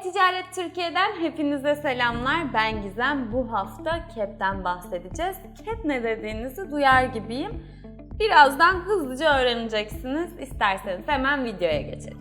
E-Ticaret Türkiye'den hepinize selamlar. Ben Gizem. Bu hafta CAP'ten bahsedeceğiz. CAP ne dediğinizi duyar gibiyim. Birazdan hızlıca öğreneceksiniz. İsterseniz hemen videoya geçelim.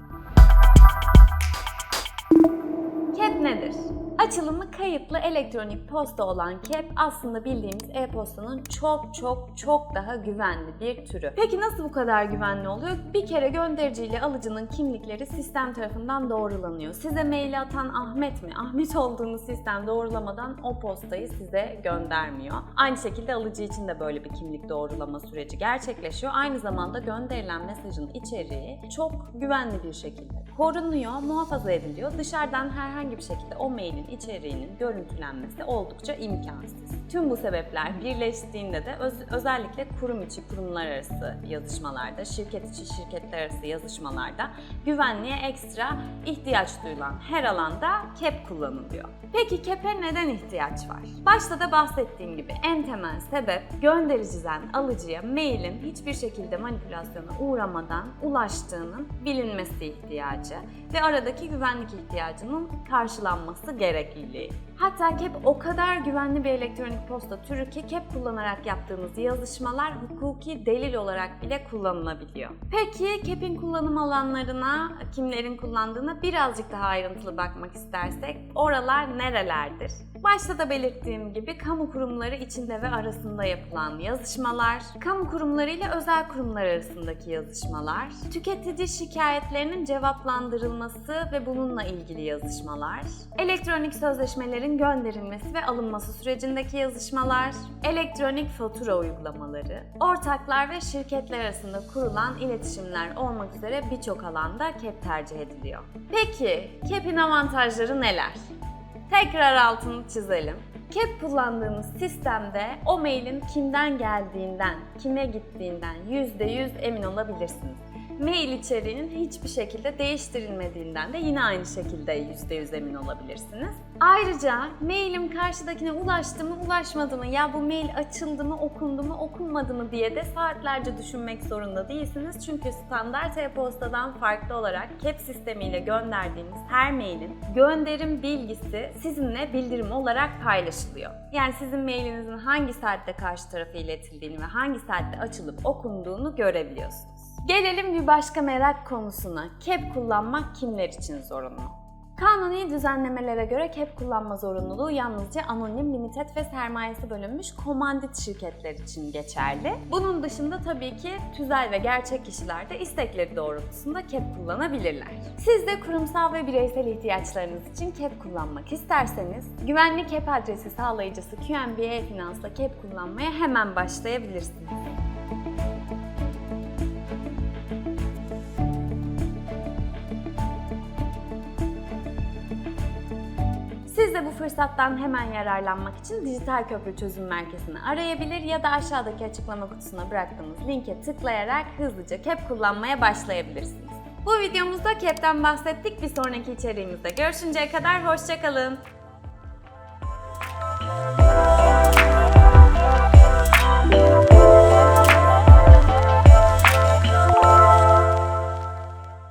Açılımı kayıtlı elektronik posta olan CAP aslında bildiğimiz e-postanın çok çok çok daha güvenli bir türü. Peki nasıl bu kadar güvenli oluyor? Bir kere gönderici ile alıcının kimlikleri sistem tarafından doğrulanıyor. Size maili atan Ahmet mi? Ahmet olduğunu sistem doğrulamadan o postayı size göndermiyor. Aynı şekilde alıcı için de böyle bir kimlik doğrulama süreci gerçekleşiyor. Aynı zamanda gönderilen mesajın içeriği çok güvenli bir şekilde korunuyor, muhafaza ediliyor. Dışarıdan herhangi bir şekilde o mailin içeriğinin görüntülenmesi oldukça imkansız. Tüm bu sebepler birleştiğinde de öz- özellikle kurum içi kurumlar arası yazışmalarda, şirket içi şirketler arası yazışmalarda güvenliğe ekstra ihtiyaç duyulan her alanda CAP kullanılıyor. Peki CAP'e neden ihtiyaç var? Başta da bahsettiğim gibi en temel sebep göndericiden alıcıya mailin hiçbir şekilde manipülasyona uğramadan ulaştığının bilinmesi ihtiyacı ve aradaki güvenlik ihtiyacının karşılanması gerekliliği. Hatta CAP o kadar güvenli bir elektronik posta türü ki CAP kullanarak yaptığınız yazışmalar hukuki delil olarak bile kullanılabiliyor. Peki CAP'in kullanım alanlarına, kimlerin kullandığına birazcık daha ayrıntılı bakmak istersek oralar nerelerdir? Başta da belirttiğim gibi kamu kurumları içinde ve arasında yapılan yazışmalar, kamu kurumları ile özel kurumlar arasındaki yazışmalar, tüketici şikayetlerinin cevaplandırılması ve bununla ilgili yazışmalar, elektronik sözleşmelerin gönderilmesi ve alınması sürecindeki yazışmalar, elektronik fatura uygulamaları, ortaklar ve şirketler arasında kurulan iletişimler olmak üzere birçok alanda CAP tercih ediliyor. Peki CAP'in avantajları neler? Tekrar altını çizelim. CAP kullandığınız sistemde o mailin kimden geldiğinden, kime gittiğinden %100 emin olabilirsiniz. Mail içeriğinin hiçbir şekilde değiştirilmediğinden de yine aynı şekilde %100 emin olabilirsiniz. Ayrıca mailim karşıdakine ulaştı mı ulaşmadı mı ya bu mail açıldı mı okundu mu okunmadı mı diye de saatlerce düşünmek zorunda değilsiniz. Çünkü standart e-postadan farklı olarak CAP sistemiyle gönderdiğiniz her mailin gönderim bilgisi sizinle bildirim olarak paylaşılıyor. Yani sizin mailinizin hangi saatte karşı tarafa iletildiğini ve hangi saatte açılıp okunduğunu görebiliyorsunuz. Gelelim bir başka merak konusuna. CAP kullanmak kimler için zorunlu? Kanuni düzenlemelere göre CAP kullanma zorunluluğu yalnızca anonim, limited ve sermayesi bölünmüş komandit şirketler için geçerli. Bunun dışında tabii ki tüzel ve gerçek kişiler de istekleri doğrultusunda CAP kullanabilirler. Siz de kurumsal ve bireysel ihtiyaçlarınız için CAP kullanmak isterseniz, güvenli CAP adresi sağlayıcısı QNB Finans'la CAP kullanmaya hemen başlayabilirsiniz. Siz de bu fırsattan hemen yararlanmak için Dijital Köprü Çözüm Merkezi'ni arayabilir ya da aşağıdaki açıklama kutusuna bıraktığımız linke tıklayarak hızlıca CAP kullanmaya başlayabilirsiniz. Bu videomuzda CAP'ten bahsettik. Bir sonraki içeriğimizde görüşünceye kadar hoşçakalın.